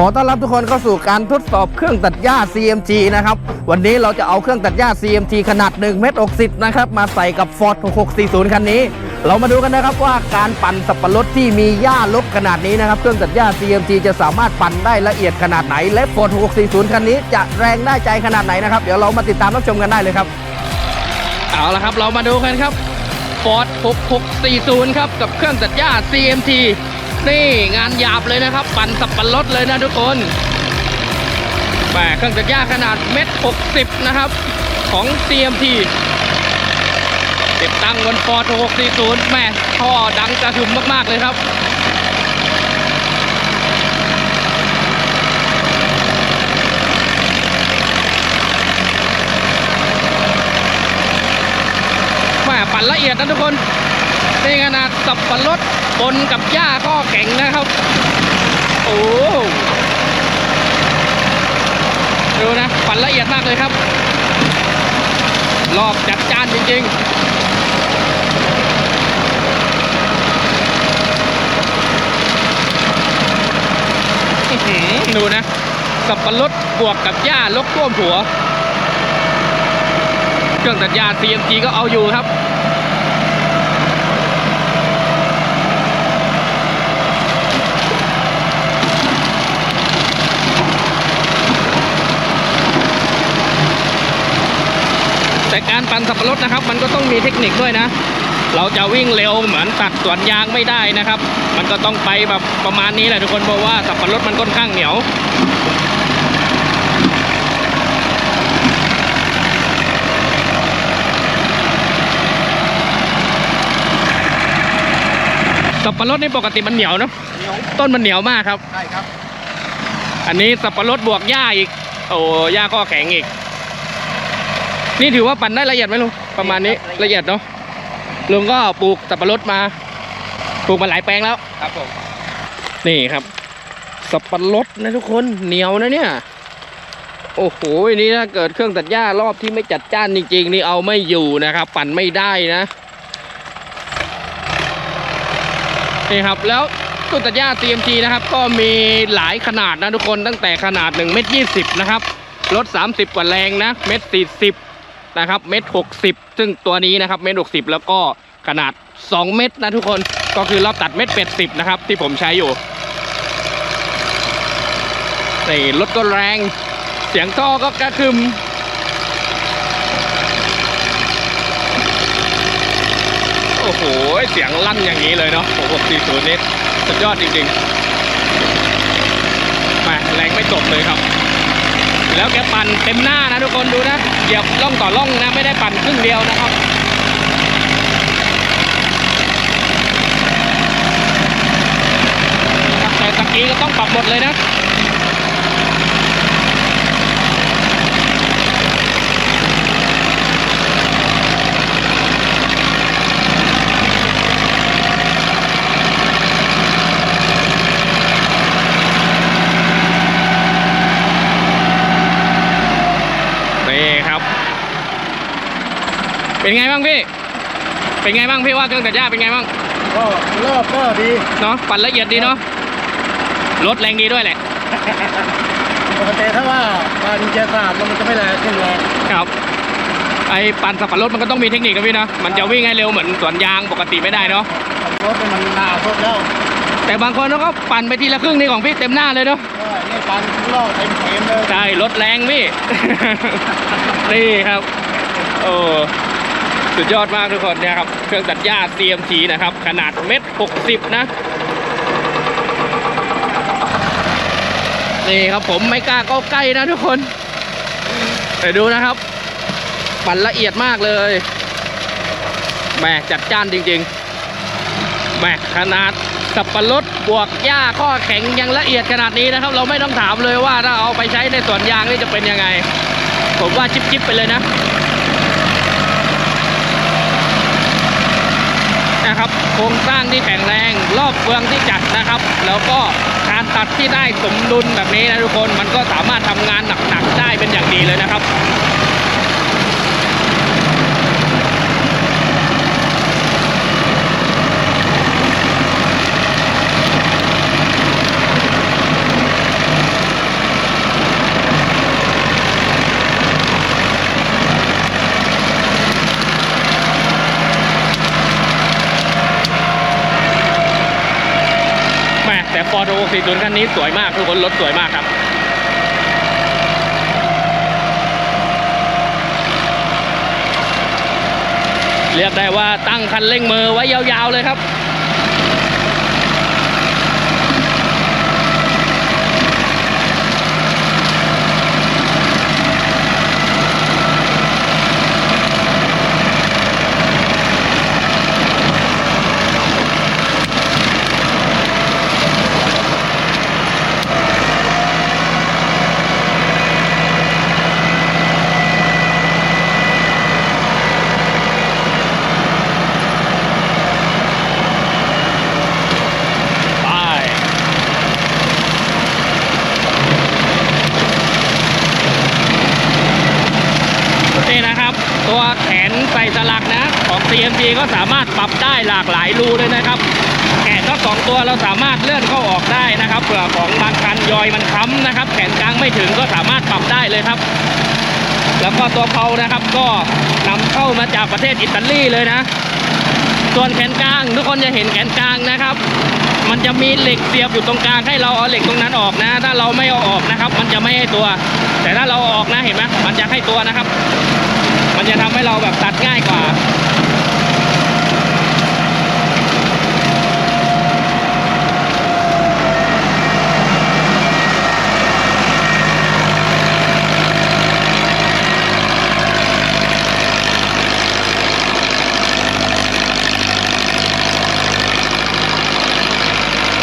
ขอต้อนรับทุกคนเข้าสู่การทดสอบเครื่องตัดหญ้า CMG นะครับ วันนี้เราจะเอาเครื่องตัดหญ้า CMG ขนาด1เมตร60นะครับ มาใส่กับ Ford 6640 คันนี้ เรามาดูกันนะครับว่าการปั่นสับปะรดที่มีหญ้าลกขนาดนี้นะครับ เครื่องตัดหญ้า CMG จะสามารถปั่นได้ละเอียดขนาดไหน และ Ford 6640 คันนี้จะแรงได้ใจขนาดไหนนะครับ เดี๋ยวเรามาติดตามรับชมกันได้เลยครับ เอาละครับ เรามาดูกันครับ Ford 6640 ครับกับเครื่องตัดหญ้า CMT นี่งานหยาบเลยนะครับ ปั่นสับปะรดเลยนะทุกคนแหมเครื่องตัดหญ้าขนาดเม็ด60 นะครับ ของ CMT ติดตั้งบน Ford 6640แหม่ท่อดังกระหึ่มมาก ๆ เลยครับแหม่ปั่นละเอียดนะทุกคน นี่ขนาดสับปะรดปนกับหญ้าก็แข็งนะครับ โอ้ดูนะปั่นละเอียดมากเลยครับ รอบจัดจานจริงๆดูนะ สับปะรดบวกกับหญ้าลกท่วมหัว เครื่องตัดหญ้า CMG ก็เอาอยู่ครับ แต่การปั่นสับปะรดนะครับ มันก็ต้องมีเทคนิคด้วยนะ เราจะวิ่งเร็วเหมือนตัดสวนยางไม่ได้นะครับ มันก็ต้องไปแบบประมาณนี้แหละทุกคนเพราะว่าสับปะรดมันค่อนข้างเหนียวสับปะรดนี่ปกติมันเหนียวเนอะต้นมันเหนียวมากครับใช่ครับ อันนี้สับปะรดบวกหญ้าอีก โอ้หญ้าก็แข็งอีก นี่ถือว่าปั่นได้ละเอียดไหมลุงประมาณนี้ละเอียดเนาะลุงก็ปลูกสับปะรดมา ปลูกมาหลายแปลงแล้ว ครับผมนี่ครับ สับปะรดนะทุกคนเหนียวนะเนี่ย โอ้โหนี่ถ้าเกิดเครื่องตัดหญ้ารอบที่ไม่จัดจ้านจริง ๆ นี่เอาไม่อยู่นะครับ ปั่นไม่ได้นะนี่ครับแล้วเครื่องตัดหญ้า CMT นะครับ ก็มีหลายขนาดนะทุกคนตั้งแต่ขนาด1เมตร20 นะครับ รถ 30 กว่าแรงนะเมตร40 นะครับเมตร60ซึ่งตัวนี้นะครับเมตร60แล้วก็ขนาด 2 เมตรนะทุกคนก็คือรอบตัดเมตร80นะครับ ที่ผมใช้อยู่นี่รถก็แรง เสียงท่อก็กระคึมโอ้โห เสียงลั่นอย่างนี้เลยเนาะโอ้โห40นี่สุดยอดจริงๆมาแรงไม่จบเลยครับ แล้วแกปั่นเต็มหน้านะทุกคนดูนะเหยียบล่องต่อล่องนะไม่ได้ปั่นครึ่งเดียวนะครับแต่ตะกี้ก็ต้องปรับหมดเลยนะ นี่ครับ เป็นไงบ้างพี่ เป็นไงบ้างพี่ว่าเครื่องตัดหญ้าเป็นไงบ้าง ก็รอบก็ดีเนาะปั่นละเอียดดีเนาะ รถแรงดีด้วยแหละ ปกติถ้าว่าปั่นเกียร์สามมันจะไม่แรงขึ้นแรงครับ ไอ้ปั่นสับปะรดมันก็ต้องมีเทคนิคนะพี่นะ มันจะวิ่งให้เร็วเหมือนสวนยางปกติไม่ได้เนาะ รถมันหนาสุดแล้วแต่บางคนเขาก็ปั่นไปทีละครึ่งนี่ของพี่เต็มหน้าเลยเนาะนี่ปั่นรอบเต็มเต็มเลย ใช่รถแรงพี่ นี่ครับ โอ้ สุดยอดมากทุกคนเนี่ยครับเครื่องตัดหญ้า CMT นะครับ ขนาดเม็ดหกสิบนะ นี่ครับผมไม่กล้าเข้าใกล้นะทุกคนไปดูนะครับ ปั่นละเอียดมากเลยแหมจัดจ้านจริงๆแหมขนาดสับปะรดบวกหญ้าข้อแข็งยังละเอียดขนาดนี้นะครับ เราไม่ต้องถามเลยว่าถ้าเอาไปใช้ในสวนยางนี่จะเป็นยังไง ผมว่าจิบๆไปเลยนะ นะครับ โครงสร้างที่แข็งแรง รอบเฟืองที่จัดนะครับ แล้วก็การตัดที่ได้สมดุลแบบนี้นะทุกคนมันก็สามารถทำงานหนักๆได้เป็นอย่างดีเลยนะครับ แต่ฟอร์ด640คันนี้สวยมากทุกคนรถสวยมากครับเรียกได้ว่าตั้งคันเร่งมือไว้ยาวๆเลยครับ ไปนี่นะครับ ตัว แขนใส่สลักนะของ CMG ก็สามารถปรับได้หลากหลายรูเลยนะครับ แขนทั้งสองตัวเราสามารถเลื่อนเข้าออกได้นะครับเผื่อของบางคันยอยมันค้ำนะครับ แขนกลางไม่ถึงก็สามารถปรับได้เลยครับ แล้วก็ตัวเพานะครับก็นำเข้ามาจากประเทศอิตาลีเลยนะ ส่วนแขนกลางทุกคนจะเห็นแขนกลางนะครับมันจะมีเหล็กเสียบอยู่ตรงกลางให้เราเอาเหล็กตรงนั้นออกนะ ถ้าเราไม่เอาออกนะครับ มันจะไม่ให้ตัว แต่ถ้าเราออกนะเห็นไหมมันจะให้ตัวนะครับ จะทำให้เราแบบตัดง่ายกว่า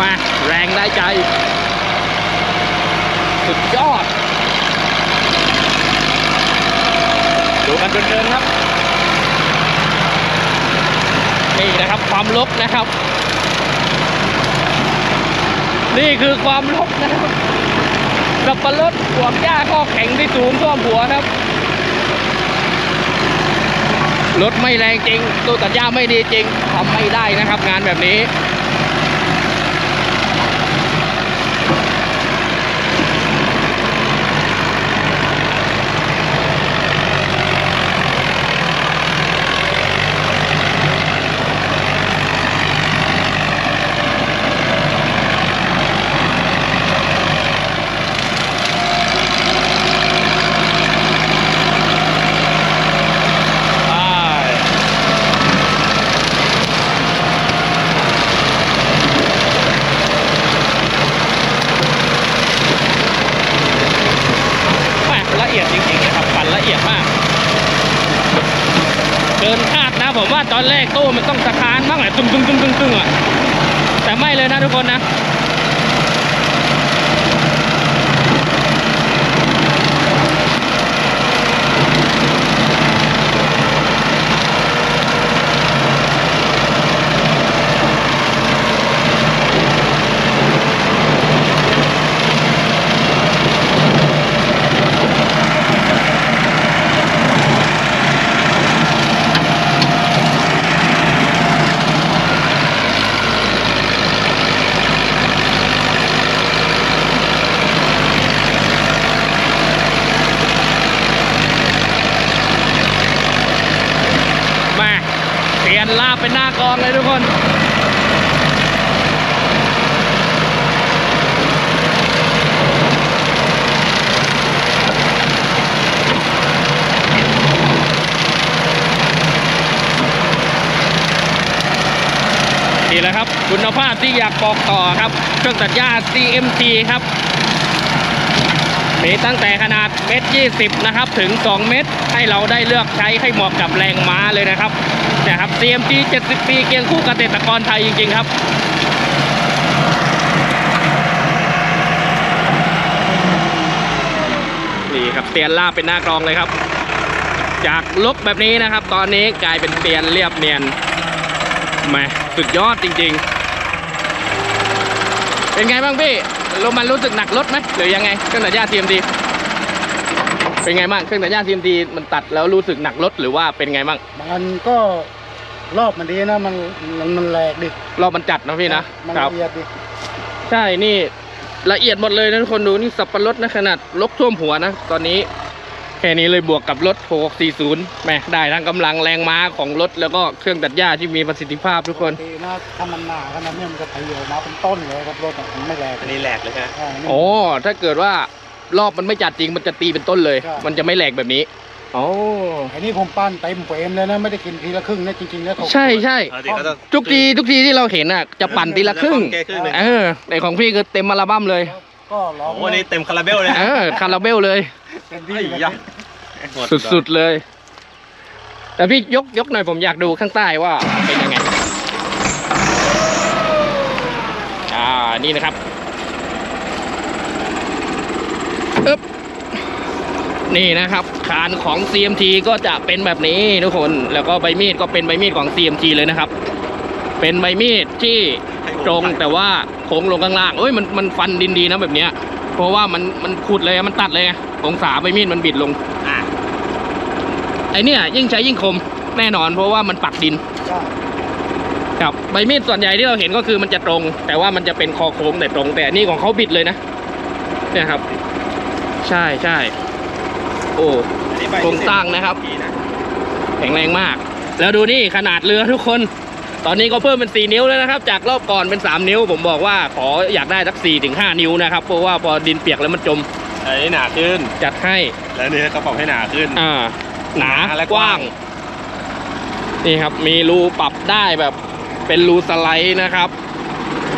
มาแรงได้ใจ สุดยอด ดูกันเดินๆครับ นี่นะครับความลบนะครับ นี่คือความลบนะครับสับปะรดปวกหญ้าข้อแข็งที่สูงท่วมหัวครับ รถไม่แรงจริงตู้ตัดหญ้าไม่ดีจริงทำไม่ได้นะครับ งานแบบนี้ ไปแม่ละเอียดจริงๆนะครับปั่นละเอียดมาก เกินคาดนะ ผมว่าตอนแรกตู้มันต้องสะท้านบ้างแหละตึ้งตึ้งตึ้งตึ้งตึ้งอะแต่ไม่เลยนะทุกคนนะ มาเปลี่ยนลาบเป็นหน้ากองเลยทุกคน นี่แหละครับ คุณภาพที่อยากบอกต่อครับ เครื่องตัดหญ้า CMT ครับ มีตั้งแต่ขนาดเมตรยี่สิบนะครับ ถึง 2 เมตร ให้เราได้เลือกใช้ให้เหมาะกับแรงม้าเลยนะครับเนี่ยครับ CMG 70 ปีเคียงคู่เกษตรกรไทยจริง ๆ ครับนี่ครับเตียนลาเป็นหน้ากรองเลยครับ จากลกแบบนี้นะครับ ตอนนี้กลายเป็นเตียนเรียบเนียนแหม สุดยอดจริง ๆ เป็นไงบ้างพี่ลมมันรู้สึกหนักรถไหมหรือยังไงเครื่องตัดหญ้า TMD เป็นไงบ้างเครื่องตัดหญ้า TMD มันตัดแล้วรู้สึกหนักรถหรือว่าเป็นไงบ้างมันก็รอบมันดีนะมันมันมันแหลกดิรอบมันจัดนะพี่นะมันครับละเอียดดิใช่นี่ละเอียดหมดเลยนะทุกคนดูนี่สับปะรดนะขนาดลกท่วมหัวนะตอนนี้ แค่นี้เลยบวกกับรถ 6640แหมได้ทั้งกำลังแรงม้าของรถแล้วก็เครื่องตัดหญ้าที่มีประสิทธิภาพทุกคนปกตินะถ้ามันหนาขนาดนี้มันจะทะเยอมาเป็นต้นเลยครับรถอะมันไม่แรงอันนี้แหลกเลยฮะ ใช่นี่โอ้ถ้าเกิดว่ารอบมันไม่จัดจริงมันจะตีเป็นต้นเลย ใช่ มันจะไม่แหลกแบบนี้โอ้ไอ้นี่ผมปั้นเต็มเฟรมเลยนะไม่ได้กินทีละครึ่งนะจริงๆแล้วถกใช่ใช่เอาดิก็ต้องทุกทีทุกทีที่เราเห็นอะจะปั่นทีละครึ่งแค่ครึ่งหนึ่ง เออแต่ของพี่คือเต็มอัลบั้มเลย ก็ร้องโอ้โหอันนี้เต็มคาราเบลเลยเอนะอคาราเบลเลย เต็มที่ไอ้เลยยะสุดๆเลย แต่พี่ยกยกหน่อยผมอยากดูข้างใต้ว่าเป็นยังไง อ่า นี่นะครับอึ๊บนี่นะครับ คานของ CMT ก็จะเป็นแบบนี้ทุกคน แล้วก็ใบมีดก็เป็นใบมีดของ CMT เลยนะครับ เป็นใบมีดที่ตรงแต่ว่า โค้งลงข้างล่างเอ้ยมันมันฟันดินดีนะแบบเนี้ย เพราะว่ามันมันขุดเลยมันตัดเลยไงองศาใบมีดมันบิดลงอะไอเนี่ยยิ่งใช้ยิ่งคมแน่นอน เพราะว่ามันปักดินใช่ครับใบมีดส่วนใหญ่ที่เราเห็นก็คือมันจะตรง แต่ว่ามันจะเป็นคอโค้งแต่ตรง แต่อันนี่ของเขาบิดเลยนะเนี่ยครับ ใช่ใช่โอ้อันนี้ใบโครงสร้างนะครับดีนะแข็งแรงมาก แล้วดูนี่ขนาดเรือทุกคน ตอนนี้ก็เพิ่มเป็น 4 นิ้วแล้วนะครับ จากรอบก่อนเป็น 3 นิ้ว ผมบอกว่าขออยากได้สัก4ถึง5นิ้วนะครับ เพราะว่าพอดินเปียกแล้วมันจมอันนี้หนาขึ้น จัดให้ แล้วนี่เขาปรับให้หนาขึ้น อ่า หนาหนาและกกว้าว้างงนี่ครับ มีรูปรับได้แบบเป็นรูสไลด์นะครับ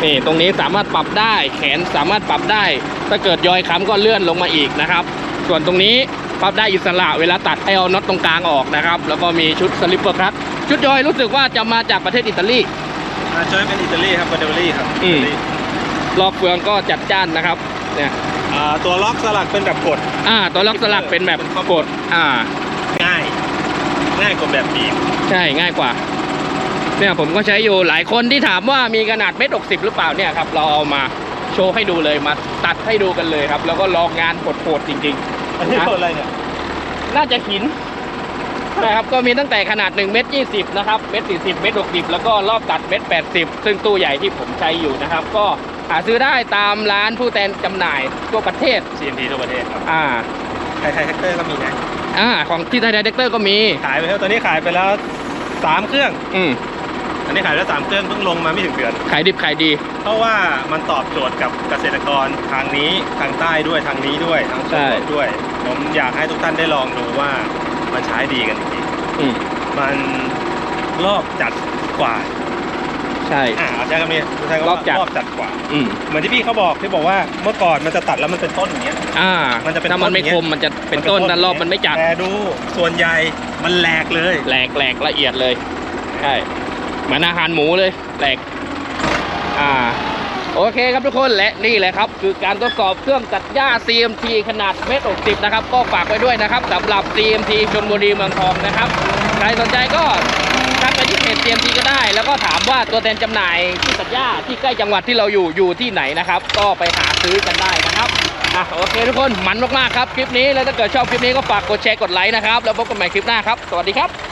นี่ตรงนี้สามารถปรับได้ แขนสามารถปรับได้ ถ้าเกิดยอยค้ำก็เลื่อนลงมาอีกนะครับ ส่วนตรงนี้ปรับได้อิสระเวลาตัดให้เอาน็อตตรงกลางออกนะครับ แล้วก็มีชุดสลิปเปอร์คลัต ช์ชุดยอยรู้สึกว่าจะมาจากประเทศอิตาลีอ่าช่วยเป็นอิตาลีครับบาเดลลี่ครับอืมอิตาลีรอบเฟืองก็จัดจ้านนะครับ เนี่ยอ่าตัวล็อกสลักเป็นแบบกด อ่า ตัวล็อกสลักเป็นแบบกด อ่า ง่าย ง่ายกว่าแบบบีบใช่ง่ายกว่า เนี่ยผมก็ใช้อยู่หลายคนที่ถามว่ามีขนาดเมตรหกสิบหรือเปล่าเนี่ยครับ เราเอามาโชว์ให้ดูเลยมาตัดให้ดูกันเลยครับ แล้วก็ลองงานโหดๆจริงอันนี้กดอะไรเนี่ยๆน่าจะหิน นะครับก็มีตั้งแต่ขนาด1เมตร20นะครับเมตร40เมตร60แล้วก็รอบตัดเมตร80ซึ่งตู้ใหญ่ที่ผมใช้อยู่นะครับ ก็หาซื้อได้ตามร้านผู้แทนจำหน่ายทั่วประเทศ CMT ทั่วประเทศครับอ่าไทยไทยแท็กเตอร์ก็มีนะอ่าของที่ไทยไดเรคเตอร์ก็มี ขายไปแล้วตอนนี้ขายไปแล้วสามเครื่อง อืมอันนี้ขายไปแล้วสามเครื่องเพิ่งลงมาไม่ถึงเดือน ขายดิบขายดี เพราะว่ามันตอบโจทย์กับเกษตรกรทางนี้ทางใต้ด้วยทางนี้ด้วยทางใช่ตะวันออกด้วย ผมอยากให้ทุกท่านได้ลองดูว่า มันใช้ดีกันจริงอืมๆมันรอบจัดกว่า ใช่ อ่าเอาใช้คำนี้ใช้คำรอว่าบจัด รอบจัดกว่า อืมเหมือนที่พี่เขาบอกที่บอกว่าเมื่อก่อนมันจะตัดแล้วมันเป็นต้นอย่างเงี้ย อ่ามันจะเป็นถ้ามันไม่ต้นอย่างเงี้คยมมันจะเป็นต้นถ้ารอบมันไม่จัดแต่ดูส่วนใหญ่มันแหลกเลย แหลกแหลกละเอียดเลย ใช่ เหมือนอาหารหมูเลย แหลก อ่า โอเคครับทุกคนและนี่แหละครับ คือการทดสอบเครื่องตัดหญ้า CMT ขนาดเมตร60นะครับ ก็ฝากไว้ด้วยนะครับสำหรับ CMT ชนบุรีเมืองทองนะครับ ใครสนใจก็ทักไปที่เพจ CMT ก็ได้ แล้วก็ถามว่าตัวแทนจำหน่ายที่ตัดหญ้าที่ใกล้จังหวัดที่เราอยู่อยู่ที่ไหนนะครับ ก็ไปหาซื้อกันได้นะครับอะโอเคทุกคนมันมากๆครับคลิปนี้แล้วถ้าเกิดชอบคลิปนี้ก็ฝากกดแชร์กดไลค์นะครับแล้วพบกันใหม่คลิปหน้าครับสวัสดีครับ